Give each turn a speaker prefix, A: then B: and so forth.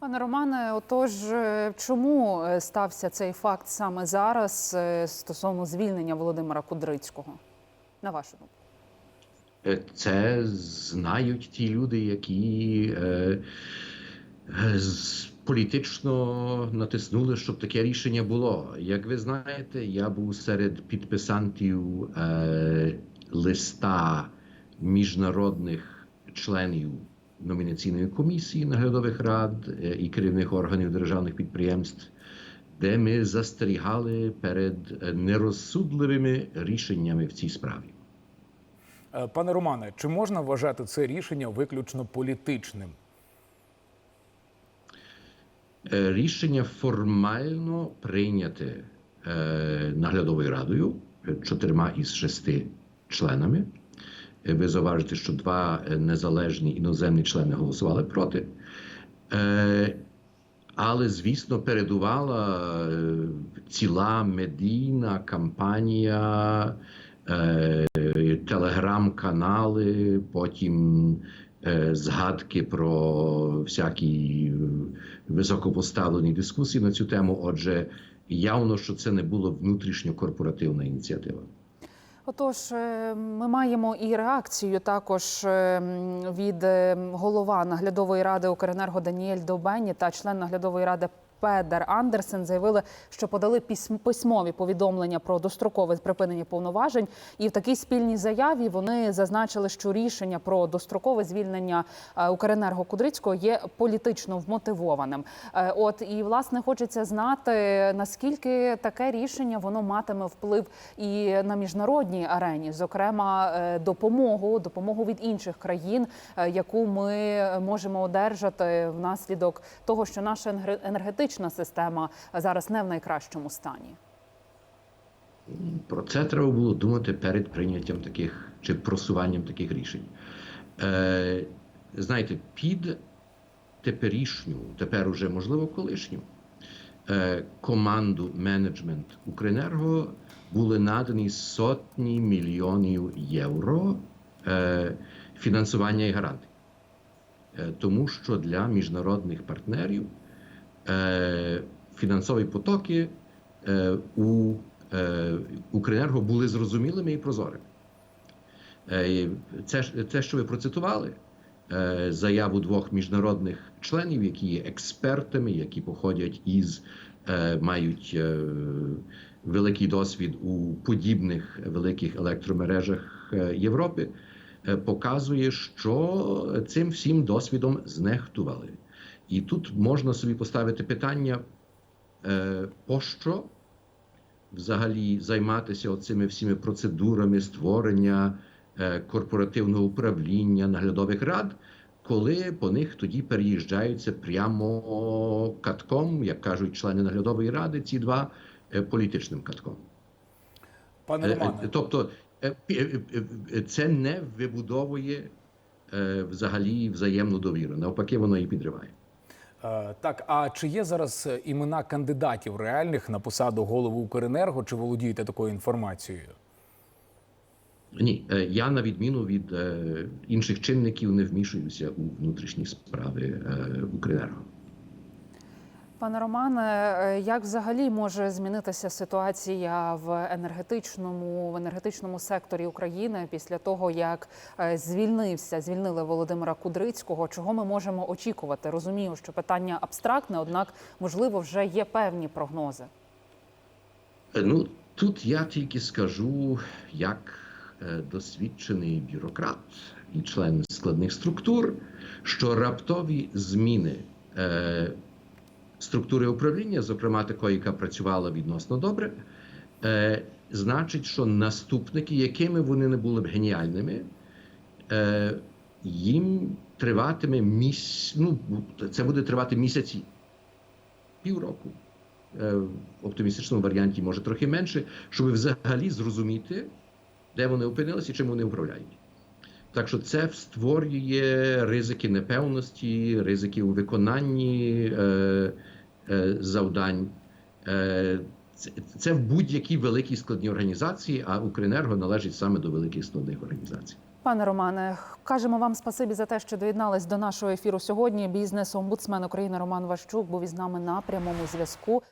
A: Пане Романе, отож, е, чому е, стався цей факт саме зараз е, стосовно звільнення Володимира Кудрицького? На вашу думку?
B: Це знають ті люди, які політично натиснули, щоб таке рішення було. Як ви знаєте, я був серед підписантів листа міжнародних членів номінаційної комісії наглядових рад е, і керівних органів державних підприємств, де ми застерігали перед е, нерозсудливими рішеннями в цій справі.
C: Е, Пане Романе, чи можна вважати це рішення виключно політичним?
B: Рішення формально прийняте наглядовою радою чотирма із шести членами. Е, Ви зауважите, що два е, незалежні іноземні члени голосували проти. Е, але, звісно, передувала ціла медійна кампанія, телеграм-канали, потім згадки про всякі високопоставлені дискусії на цю тему. Отже, явно, що це не була внутрішньокорпоративна ініціатива.
A: Отож, е, ми маємо і реакцію також е, від е, голова наглядової ради Укренерго Даніель Довбені та член наглядової ради. Педер Андерсен заявили, що подали письм- письмові повідомлення про дострокове припинення повноважень, і в такій спільній заяві вони зазначили, що рішення про дострокове звільнення е, Укренерго Кудрицького є політично вмотивованим. Е, От і власне хочеться знати наскільки таке рішення воно матиме вплив і на міжнародній арені, зокрема е, допомогу, допомогу від інших країн, яку ми можемо одержати внаслідок того, що наша енгре- енергетична система зараз не в найкращому стані.
B: Про це треба було думати перед прийняттям таких чи просуванням таких рішень. Е, знаєте, під теперішню, тепер уже можливо колишню е, команду менеджмент Укренерго були надані сотні мільйонів євро е, фінансування і гарантій. Е, тому що для міжнародних партнерів фінансові потоки е, у е, Укренерго були зрозумілими і прозорими. Е, Це, це, що ви процитували, е, заяву двох міжнародних членів, які є експертами, які походять із, е, мають е, великий досвід у подібних великих електромережах е, Європи, е, показує, що цим всім досвідом знехтували. І тут можна собі поставити питання, е, пощо взагалі займатися цими всіми процедурами створення е, корпоративного управління наглядових рад, коли по них тоді переїжджаються прямо катком, як кажуть члени наглядової ради, ці два е, політичним катком.
C: Пане Романе,
B: Тобто це не вибудовує взагалі взаємну довіру. Навпаки, воно її підриває.
C: Е, так а чи є зараз е, імена кандидатів реальних на посаду голови Укренерго? Чи володієте такою інформацією?
B: Ні, е, я на відміну від інших чинників не вмішуюся у внутрішні справи Укренерго.
A: Пане Романе, е, як взагалі може змінитися ситуація в енергетичному в енергетичному секторі України після того, як е, звільнився, звільнили Володимира Кудрицького? Чого ми можемо очікувати? Розумію, що питання абстрактне, однак можливо вже є певні прогнози.
B: Е, Ну тут я тільки скажу, як досвідчений бюрократ і член складних структур, що раптові зміни структури управління, зокрема такої, яка працювала відносно добре, е, значить, що наступники, якими вони не були б геніальними, е, їм триватиме міс... ну, це буде тривати місяці, півроку. Е, в оптимістичному варіанті може трохи менше, щоб взагалі зрозуміти, де вони опинилися і чим вони управляють. Так що це створює ризики непевності, ризики у виконанні е, завдань. Е, це в будь-якій великій складній організації, а Укренерго належить саме до великих складних організацій.
A: Пане Романе, кажемо вам спасибі за те, що доєднались до нашого ефіру сьогодні. Бізнес-омбудсмен України Роман Ващук був із нами на прямому зв'язку.